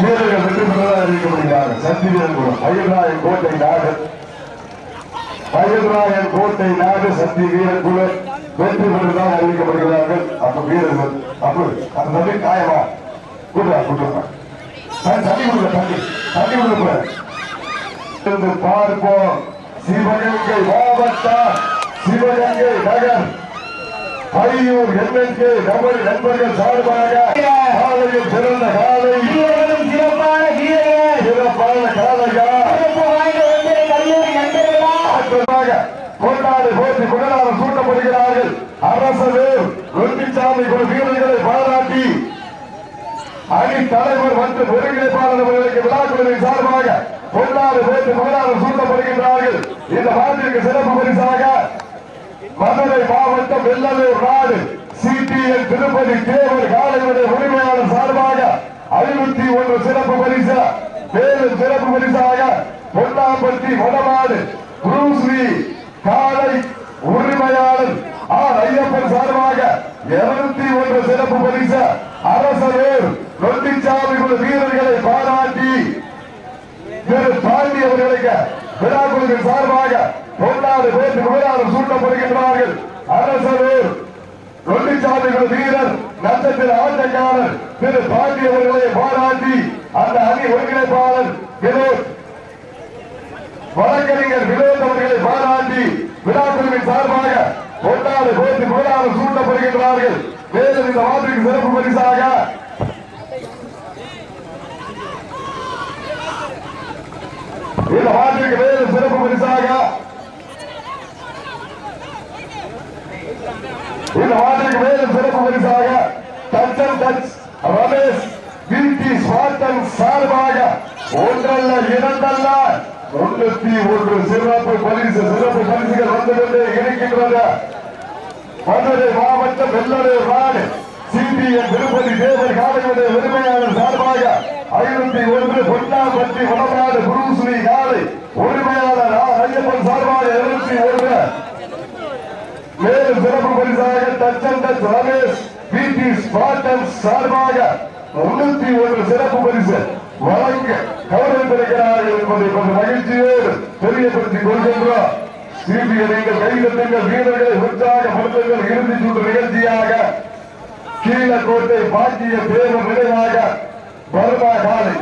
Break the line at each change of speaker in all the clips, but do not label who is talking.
வீரர்கள் வெற்றி பெற்றதாக அறிவிக்கப்படுகிறார்கள் சக்தி வீரர்கள் மயில்ராயன் கோட்டை நாடு. மயில்ராயன் கோட்டை நாடு சக்தி வீரர் குழு வெற்றி பெற்றதாக அறிவிக்கப்படுகிறார்கள். அப்ப வீரர்கள் அப்ப அந்த தம்பி காயமா? கூட்டா கூட்டுறா தண்ணி கொடுக்க தண்ணி. தண்ணி கொடுக்க இருந்து பார்ப்போம். சிவகங்கை மாவட்டம் சிவகங்கை நகர். பையூர் எம்எல்கே நமது நண்பர்கள் சார்பாக காலையில் சிறந்த காலை
வீரர்களும் சிறப்பான வீரர்கள்
சிறப்பான காலையா
சிறப்பு வாய்ந்த ஒன்றிய கல்லூரி நண்பர்களா
ஆற்றலாக கொண்டாடி சூட்டப்படுகிறார்கள். அரசவேல் வெற்றிச்சாமி வீரர்களை பாராட்டி அணி தலைவர் மற்றும் ஒருங்கிணைப்பாளர் அவர்களுக்கு விழாக்குழுவின் சார்பாக கொண்டாடு போட்டு கொண்டாட சூட்டப்படுகின்றார்கள். இந்த மாநிலத்திற்கு சிறப்பு பரிசாக மதுரை மாவட்டம் வெள்ளலூர் நாடு சிபிஎன் திருப்பதி தேவர் காலையுடைய உரிமையாளர் சார்பாக ஐநூத்தி ஒன்று சிறப்பு பரிசு. மேலும் சிறப்பு பரிசாக பொன்னாம்பட்டி வடமாடு குருஸ்ரீ காலை உரிமையாளர் ஆர் ஐயப்பன் சார்பாக இருநூத்தி ஒன்று சிறப்பு பரிசு அரசவேர் நொண்டிச்சாமி குழு வீரர்களை பாராட்டி திரு பாண்டி அவர்களுக்கு விழாக்குழுவின் சார்பாக பொன்னாடு பேட்டு விழாவில் சூட்டப்படுகின்றார்கள். அரசவேர் நொண்டிச்சாமி குழு வீரர் நட்சத்திர ஆட்டக்காரர் திரு பாண்டி அவர்களை பாராட்டி அந்த அணி ஒருங்கிணைப்பாளர் வினோத். வழக்கறிஞர் வினோத் அவர்களை பாராட்டி விழாக்குழுவின் சார்பாக பொன்னாடு கோத்து கோடாறு சூட்டப்படுகின்றார்கள். மேலும் இந்த வார்த்தைக்கு சிறப்பு பரிசாக இந்த வார்த்தைக்கு மேலும் சிறப்பு பரிசாக இந்த வார்த்தைக்கு மேலும் சிறப்பு பரிசாக ஒன்றல்ல இரண்டல்ல. தொண்ணூத்தி ஒன்று சிறப்பு பரிசு. சிறப்பு பரிசுகள் வந்து கொண்டே இருக்கின்றது. மதுரை மாவட்டம் வெள்ளலூர் நாடு சிபிஎன் திருப்பதி தேவர் காலையுடைய உரிமையாளர் சார்பாக ஐநூத்தி ஒன்று பொன்னாம்பட்டி வடநாடு குருஸ்ரீ காலை உரிமையாளர் ஐயப்பன் சார்பாக எழுநூத்தி ஒன்று. மேலும் சிறப்பு பரிசாக டச்சன் ரமேஷ் பி டி ஸ்பாட்டன் சார்பாக முன்னூத்தி ஒன்று சிறப்பு பரிசு வழங்க. கௌரவித்திருக்கிறார்கள் என்பதை கொஞ்சம் மகிழ்ச்சியோடு தெரியப்படுத்திக் கொள்கின்றோம். சிபிஐ நீங்கள் கைதட்டுங்கள் வீரர்களை உற்சாகப்படுத்துங்கள் இறுதி சுற்று நிகழ்ச்சியாக. கீழக்கோட்டை பாக்கிய பேரும் நினைவாக பர்மா காலை.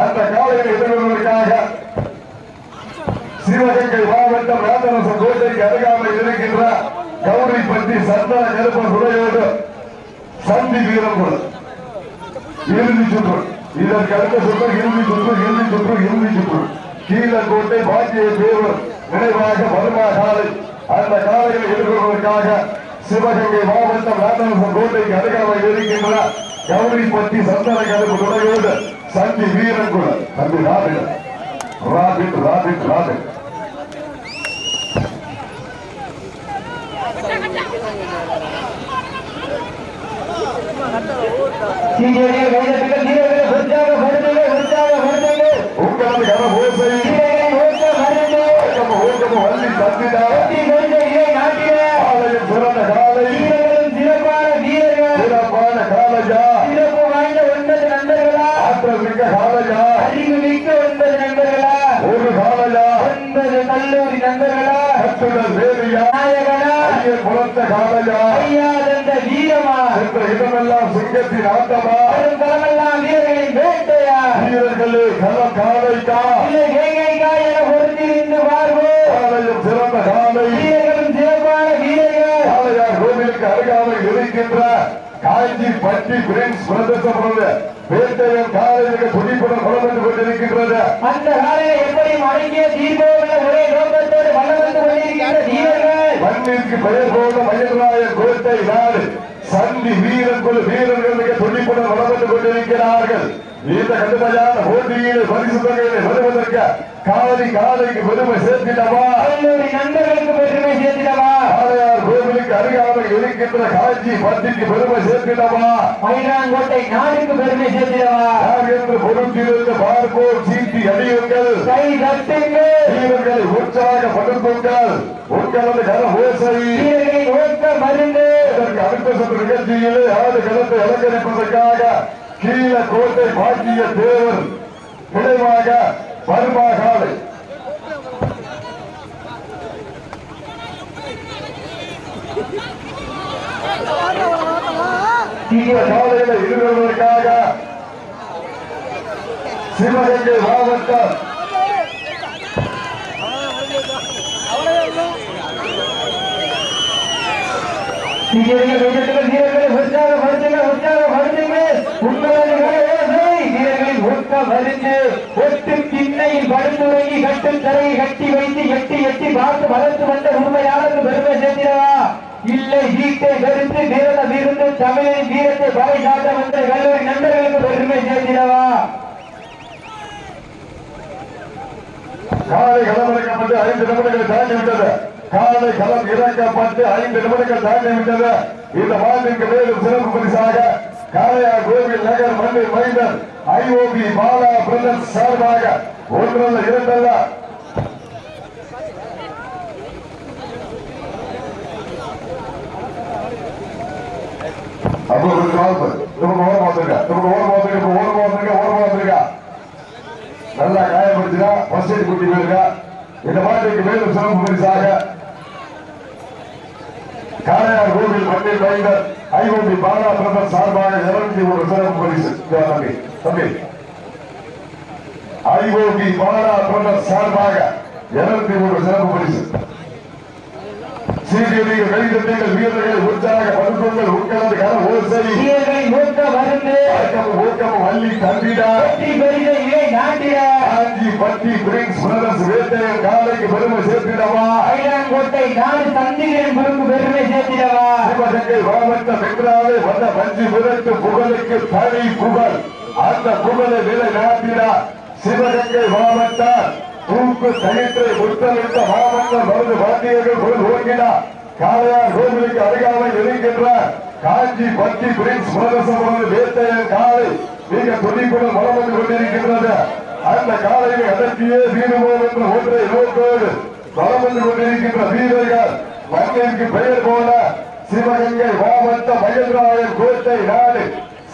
அந்த காலையில் எதிர்கொள்வதற்காக சிவகங்கை மாவட்டம் ராமரசம் கோட்டைக்கு அருகாமல் இருக்கின்ற கௌரிப்பட்டி சந்தன கருப்ப துறையோடு சந்தி வீரம் இறுதி சுற்று. இதற்கு அடுத்த சுற்று இறுதி சுற்று இறுதி சுற்று இறுதி சுற்று கீழக்கோட்டை பாக்கிய தேவர் நினைவாக வருமா காலை. அந்த காலையில் எதிர்கொள்வதற்காக சிவகங்கை மாவட்டம் ராமரசம் கோட்டைக்கு அருகாமல் இருக்கின்ற கௌரிப்பட்டி சந்தன கருப்பு துணையோடு சந்தி வீரன் கூட. தம்பி ராபிட். Rapid rapid rapid.
வீரர்கள் கைதட்டுங்கள் வீரர்களை உற்சாகப்படுத்துங்கள் உற்சாகப்படுத்துங்கள்
உங்களது கர ஓசை
வீரர்களை ஊக்கப்படுத்துங்கள்
ஓக்கம ஓக்கம வள்ளி தந்திடா
வெற்றி கொண்ட இறை நாட்டிலே
காலையும் சிறந்த காலை
வீரர்களும் சிறப்பான வீரர்கள்
சிறப்பான காலையா
சிறப்பு வாய்ந்த ஒன்பது நண்பர்களா
ஆற்றல் மிக்க காலையா
அறிவு மிக்க ஒன்பது நண்பர்களா
ஒரு காலையா
ஒன்பது கல்லூரி நண்பர்களா
கட்டுடல் வேலியா
நாயகனா
ஐயர் புலத்த காலையா
ஐயா தந்த
சென்ற இடமெல்லாம் சிங்கத்தின் ஆட்டமா?
களமெல்லாம் வீரர்களின் வேட்டையா?
வீரர்களே களம் காலைக்கா?
இல்லை வேங்கைக்கா என பொறுத்திருந்து பார்ப்போம்
காலையும் சிறந்த காலை.
வீரர்களும் சிறப்பான வீரர்கள்.
காளையார் கோவிலுக்கு அருகாமையில் இருக்கின்ற காஞ்சி பட்டி பிரின்ஸ் பிரதேசப்படுறது வேட்டையன் காலையிற்கு துடிப்புடன் குளம் கொண்டிருக்கின்றது.
அந்த காலையை எப்படி அடங்கிய தீர்ப்போம் என ஒரே நோக்கத்தோடு வளம் வந்து கொண்டிருக்கின்ற வீரர்கள்.
மண்ணிற்கு பெயர் போன மயில்ராய கோட்டை நாடு. சந்தி வீரன் குழு வீரர்கள் மிக துடிப்புடன் வளம் வந்து கொண்டிருக்கிறார்கள். இந்த கடுமையான போட்டியில் பரிசு தொகைகளை வருவதற்கு காலை காலைக்கு பெருமை சேர்த்திடவா?
நண்பர்களுக்கு பெருமை சேர்த்திடவா?
காளையார் கோவிலுக்கு அருகாமையில் இருக்கின்ற காஞ்சி பட்டிக்கு பெருமை சேர்த்திடவா?
மயிலாங்கோட்டை நாடுக்கு பெருமை சேர்த்திடவா?
என்று பொருட்டிலிருந்து பார்ப்போம் சீட்டி அடியுங்கள்
கை தட்டுங்கள்.
வீரர்களை உற்சாகப்படுத்துங்கள். உங்களது கர ஓசை.
வீரர்களின் ஓக்க மருந்து
இதற்கு அடுத்த சுற்று நிகழ்ச்சியிலே ஆடு களத்தை அலங்கரிப்பதற்காக கீழ கோட்டை பாக்கிய தேவர் விளைவாக வருமாகாலை இந்த காலையில இருவர்களுக்காக சிவகங்கை மாவட்டம்
வீரர்கள் வீரர்கள் வீரர்களை உற்சாகப்படுத்துங்க உற்சாகப்படுத்துங்க உங்களது கரவேசை வீரர்களின் ஒட்ட வரிந்து ஒட்டு திண்ணையில் படுத்துறங்கி கட்டும் தரையை கட்டி வைத்து எட்டி எட்டி பார்த்து வளர்த்து வந்த உண்மையாளருக்கு பெருமை சேர்த்திடவா? இல்லை வீட்டை வெறுத்து வீரத விருந்து தமிழின் வீரத்தை பறை காட்ட வந்த கல்லூரி நண்பர்களுக்கு பெருமை சேர்த்திடவா?
காலை களமிறக்கப்பட்டு ஐந்து நிமிடங்கள் தாண்டி விட்டது. காலை களம் இறக்கப்பட்டு ஐந்து நிமிடங்கள் தாண்டி விட்டது இந்த மாட்டிற்கு மேலும் சிறப்பு பரிசாக காளையார் கோவில் நகர் மண்ணில் மைந்தர் ஐஓபி பாலா பிரதர்ஸ் சார்பாக ஒன்றல்ல இரண்டல்ல. அப்போ கொஞ்சம் ஓரம் பார்த்துருக்கா நமக்கு ஓரம் பார்த்துருக்க இப்போ ஓரம் பார்த்துருக்க ஓரம் பார்த்துருக்கா நல்லா காயப்படுத்தினா ஃபர்ஸ்ட் எய்ட் குட்டி போயிருக்கா இந்த மாதிரி மேலும் சிறப்பு பரிசாக காளையார் கோவில் மண்ணில் வைந்தர் ஐகோபி பாலா பிரதர் சார்பாக இருநூத்தி ஒரு சிறப்பு பரிசு. தம்பி. தம்பி. ஐகோபி பாலா பிரதர் சார்பாக இருநூத்தி ஒரு சிறப்பு பரிசு. சீக்கிரங்கள் கைதட்டுங்கள் வீரர்கள் உற்சாக படுத்துங்கள் உட்கலந்து கர ஓசை.
வீரர்களின் ஒட்ட வருந்து
ஊக்கம் ஊக்கம் வள்ளி தம்பிடா.
நாட்டிட.
காஞ்சி பட்டி பிரின்ஸ் பிரதர்ஸ் வேட்டையன் காலைக்கு பெருமை சேர்த்திடவா.
ஐயாங்கோட்டை நாடு தந்திரன் குறுக்கு பெருமை சேர்த்திடவா.
சிவகங்கை மாவட்டம் என்றாலே வந்த பஞ்சு விரட்டு புகழுக்கு தனி புகழ். அந்த புகழை நிலை நாட்டினா சிவகங்கை மாவட்டம் தூக்கு கயிற்றை முத்தமிட்ட மாவட்டம் மருந்து வாத்தியர்கள் பொருள் ஓங்கினா காளையார் கோவிலுக்கு அருகாமல் இருக்கின்ற காஞ்சி பட்டி பிரின்ஸ் பிரதேசம் வேட்டையன் காலை மிக துடிப்புடன் வளம் கொண்டிருக்கின்றது. அந்த காலையை அடக்கியே வீடுவோம் என்ற ஒன்றை நோக்கோடு வளம் கொண்டிருக்கின்ற வீரர்கள் மண்ணிற்கு பெயர் போல சிவகங்கை மாவட்ட மகேந்திராயன் கோட்டை நாடு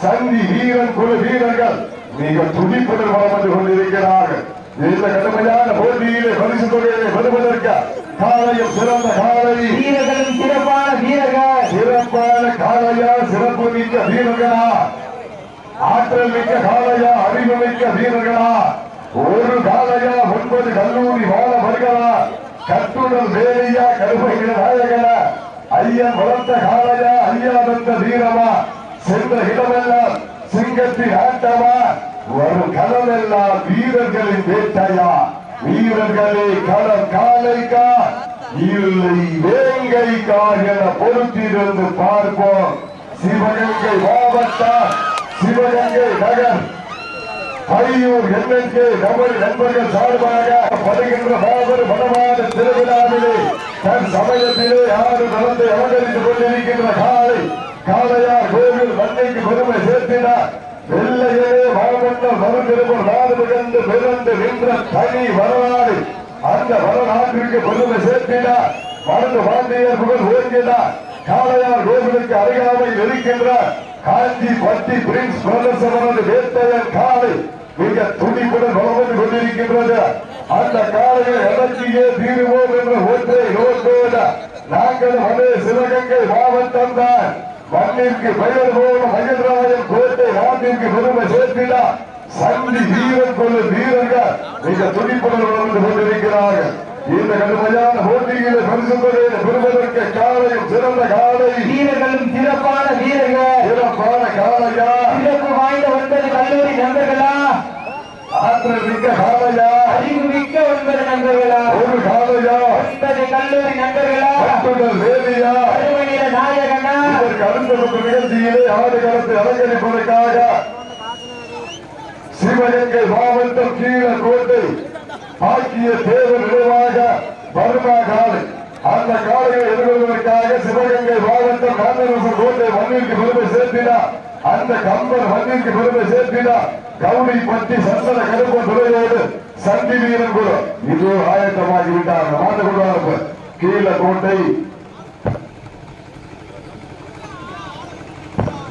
சந்தி வீரன் குழு வீரர்கள் மிக துடிப்புடன் வளம் கொண்டிருக்கிறார்கள். இந்த கடுமையான போட்டியிலே பரிசு தொகையை பெறுவதற்கு காலையும் சிறந்த காலை
வீரர்களும் சிறப்பான வீரர்கள்.
சிறப்பான காளையா சிறப்பு மிக்க வீரர்களா. ஆற்றல் மிக்க காளையா அறிவு மிக்க வீரர்களா. ஒரு காளையா ஒன்பது கல்லூரி மாணவர்களா கட்டுடல் வேலையா கருமைகிற நாயகனா ஐயன் வளர்த்த காளையா ஐயா வந்த வீரமா. சென்ற இடமெல்லாம் சிங்கத்தின் ஆட்டமா. வரும் களமெல்லாம் வீரர்களின் வேட்டையா? வீரர்களே களம் காலைக்கா? இல்லை வேங்கைக்கா என பொறுத்திருந்து பார்ப்போம். சிவகங்கை மாவட்டம் சிவகங்கை நகர். பையூர் எண்ணெய்க்கு நமது நண்பர்கள் சார்பாக படுகின்ற மாபெரும் மனமான திருவிழாவிலே தன் சமயத்திலே யாரும் நடந்து அலங்கரித்துக் கொண்டிருக்கின்ற காலை காளையார் கோவில் மண்ணைக்கு பெருமை சேர்த்தினார். வெள்ளையே மாவட்டம் மறுதிருப்பம் நாடு மிகந்து பிறந்து நின்ற தனி வரலாறு. அந்த வரலாற்றிற்கு பெருமை சேர்த்தினார். மருந்து பாண்டியர் புகழ் ஓங்கினார். காளையார் கோவிலுக்கு அருகாமையில் இருக்கின்ற காஞ்சி பட்டி பிரின்ஸ் பிரதர்ஸ் அவரது வேட்டையன் காலை மிக துடிப்புடன் வளர்ந்து கொண்டிருக்கின்றது. அந்த காலையில் அடக்கியே தீருவோம் என்ற ஒற்றை நோக்கோடு நாங்கள் மனே சிவகங்கை மாவட்டம் தான். மண்ணிற்கு பெயர் போன மகேந்திராயன் கோட்டை நாட்டிற்கு பெருமை சேர்த்திடா சந்தி வீரன் கொண்டு வீரர்கள் மிக துடிப்புடன் வளர்ந்து கொண்டிருக்கிறார்கள். இந்த கடுமையான போட்டியிலே பரிசு தொகையை பெறுவதற்கு காலையும் சிறந்த காலை.
வீரர்களும் சிறப்பான வீரர்கள்.
சிறப்பான காலையா?
சிறப்பு வாய்ந்த ஒன்பது கல்லூரி நண்பர்களா?
ஆற்றல் மிக்க காலையா?
அறிவு மிக்க ஒன்பது நண்பர்களா?
ஒரு காலையா?
ஒன்பது கல்லூரி நண்பர்களா?
வேலியா?
அருமணியில நாயகனா
இதற்கு அடுத்த நிகழ்ச்சியிலே ஆடு கலந்து அலங்கரிப்பதற்காக சிவகங்கை மாவட்டம் கீழக்கோட்டை ஆக்கிய தேவர் நினைவாக வருமா காலை. அந்த காலையை எதிர்கொள்வதற்காக சிவகங்கை மாவட்டம் காந்திரசன் கோட்டை மண்ணிற்கு பெருமை சேர்த்தினார் அந்த கம்பன் மண்ணிற்கு பெருமை சேர்த்தினார் கவுளி பட்டி சந்தன கருப்ப துறையோடு சந்தி வீரன் குழு இது ஆயத்தமாகி விட்டார் மாட்டு கொள்வார் கீழக்கோட்டை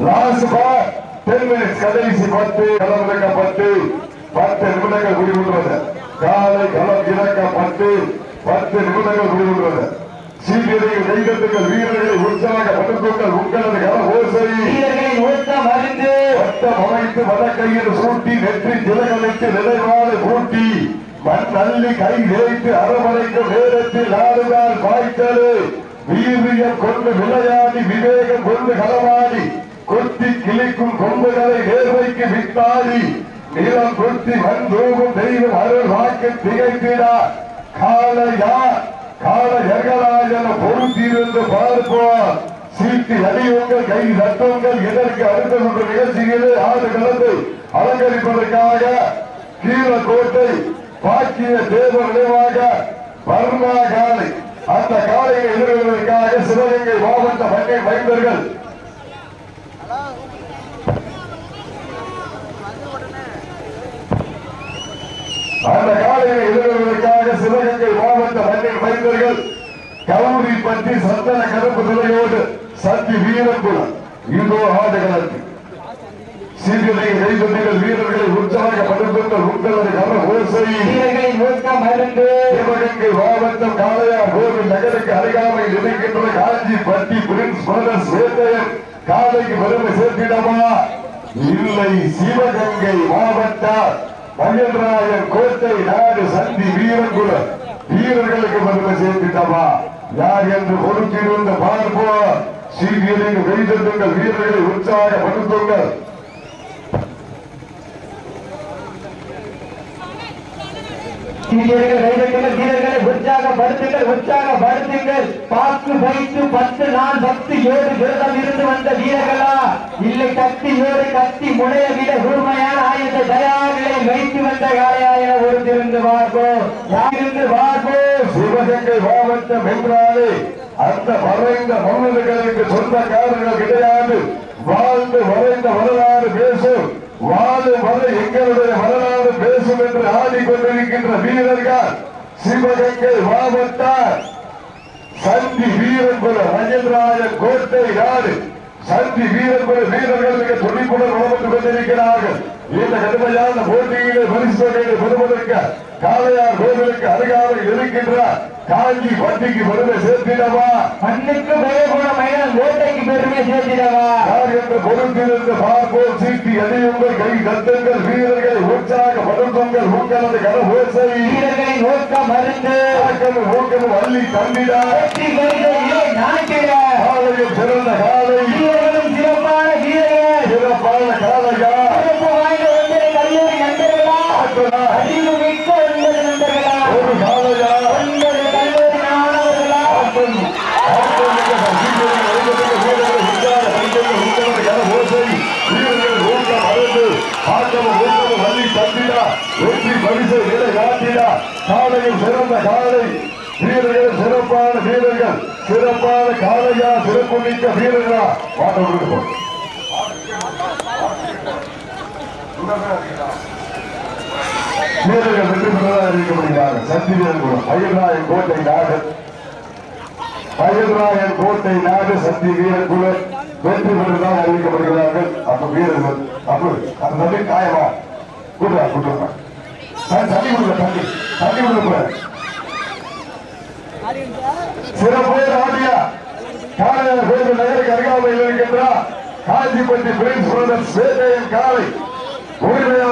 லாஸ்ட் பார் டென் மினிட்ஸ் கடைசி பத்து களம் இறக்கப்பட்டு பத்து நிமிடங்கள் முடிவுற்றது. காலை களம் இறக்கப்பட்டு பத்து நிமிடங்கள் முடிவுற்றது. சீக்கிரம் கைதட்டுங்கள் வீரர்களை உங்களது ஓசை.
ஓட்டம் அறிந்து
வட்டம் அமைத்து வடக்கையில் சூட்டி நெற்றி பூட்டி மண் அள்ளி கை தேய்த்து அரவணைக்கும் நேரத்தில் ஆடுகால் பாய்ச்சலு வீரியம் கொண்டு விளையாடி விவேகம் கொண்டு களமாடி கொத்தி கிளிக்கும் கொம்புகளை நேர்வைக்கு வித்தாடி நிலம் கொத்தி வந்தோகும் தெய்வம் அருள் வாக்கு திகைத்திடா. காலையா கால எகலாயன பொறுத்திருந்து பார்ப்போம். சீட்டு அடியுங்கள் கை சட்டங்கள் இதற்கு அடுத்த ஒன்று நிகழ்ச்சிகளே ஆடு கலந்து அலங்கரிப்பதற்காக கீழக்கோட்டை பாக்கிய தேவ நினைவாக பர்மா காலை அந்த காலையை எதிர்கொள்வதற்காக சிவகங்கை மாவட்ட மங்கை மைந்தர்கள் அந்த காலையை எதிர்கொள்வதற்காக சிவகங்கை மாவட்ட மங்கை மைந்தர்கள் கௌரி பற்றி சந்தன கருப்பு நிலையோடு சத்தி வீரக்குளம் இதோ ஆடுகளத்தில் சீர்களை கைதட்டுகள் வீரர்களை உற்சாகப்படுத்துங்கள் உங்களது கர ஓசை. சிவகங்கை மாவட்டம் காளையார் கோவில் நகருக்கு அருகாமையில் இருக்கின்ற காஞ்சி பட்டி பிரின்ஸ் பிரதர்ஸ் வேட்டையன் காலைக்கு பெருமை சேர்த்திடமா இல்லை சிவகங்கை மாவட்டம் மகேந்திராயன் கோட்டை நாடு சந்தி வீரங்குல. வீரர்களுக்கு பெருமை சேர்த்திடமா யார் என்று பொறுத்திருந்து பார்ப்போம். சீக்கிரம் கைதட்டுங்கள் வீரர்களை உற்சாகப்படுத்துங்கள்
வீரர்கள் கைதட்டுங்கள் உற்சாகப்படுத்துங்கள் உற்சாகப்படுத்துங்கள். பாக்கு வைத்து பத்து நான் பத்து ஏழு விரதம் இருந்து வந்த வீரர்களா? இல்லை கத்தி ஏழு கத்தி முனைய விட உண்மையான ஆயுத தயாரிகளை வைத்து வந்த காலையாய ஒரு திருந்து பார்ப்போம் இருந்து பார்ப்போம்
சிவகங்கை மாவட்டம் என்றாலே அந்த மறைந்த மன்னர்களுக்கு சொந்தக்காரர்கள் கிடையாது. வாழ்ந்து மறைந்த வரலாறு பேசும். வாழும் வரை எங்களுடைய வரலாறு பேசும் என்று ஆடிக்கொண்டிருக்கின்ற வீரர்கள். சிவகங்கை மாவட்டார் சந்தி வீரன்புல மகேந்திராய கோட்டை நாடு. சந்தி வீரன்புல வீரர்கள் மிக துணிப்புடன் உணர்ந்து கொண்டிருக்கிறார்கள். இந்த கடுமையான போட்டியிலே பரிசு தொகையை பெறுவதற்கு காளையார் கோவிலுக்கு அருகாமையில் இருக்கின்ற காஞ்சி பட்டிக்கு பெருமை சேர்த்திடவா?
மண்ணுக்கு பயப்பட மயிலால் ஓட்டைக்கு பெருமை சேர்த்திடவா?
யார் என்று பொறுத்திருந்து பார்ப்போம். சீட்டி அடியுங்கள் கை தட்டுங்கள் வீரர்களை உற்சாகப்படுத்துங்கள் உங்களது கர ஓசை
ஓட்டம் அறிந்து
ஆக்கமும் ஊக்கமும் அள்ளி தந்திடா.
நாட்டிட.
சிறந்த காலை
வீரர்களும் சிறப்பான வீரர்கள்
சிறப்பான காலையா
சிறப்பு வாய்ந்த ஒன்பது கல்லூரி நண்பர்களா
ஆற்றலா,
அறிவு மிக்க ஒன்பது நண்பர்களா
ஒரு காலையா
ஒன்பது கல்லூரி மாணவர்களா
ஆற்றல், ஆற்றல் மிக்க சீக்கிரம் எழுதப்பட்ட வீரர்களை உற்சாக பரிசுகள் உங்களது கர ஓசை வீரர்கள் ஊக்கம் அறுந்து ஆக்கமும் ஊக்கமும் அள்ளி தந்திடா வெற்றி பரிசை நிலை காட்டிடா காலையும் சிறந்த காலை வீரர்கள் சிறப்பான வீரர்கள் சிறப்பான காலையா சிறப்பு மிக்க வீரர்களா பாட்டு போ வீரர்கள் வெற்றி பெற்றதாக அறிவிக்கப்படுகிறார்கள். சக்தி வீரர்களும் கூட. அயல்ராயன் கோட்டை நாடு. அயல்ராயன் கோட்டை நாடு சக்தி வீரன் வெற்றி பெற்றதாக அறிவிக்கப்படுகிறார்கள். அப்ப வீரர்கள் அப்ப அந்த தண்ணி காயமா? கூட்டுறா கூட்டுறா. தண்ணி கொடுங்க தண்ணி. தண்ணி கொடுக்க சிறப்பு ஆடியா காலையார் நகருக்கு அருகாமையில் இருக்கின்ற காஞ்சிப்பட்டி பிரின்ஸ் பிரதர்ஸ் வேட்டையன் காலை உரிமையாளர்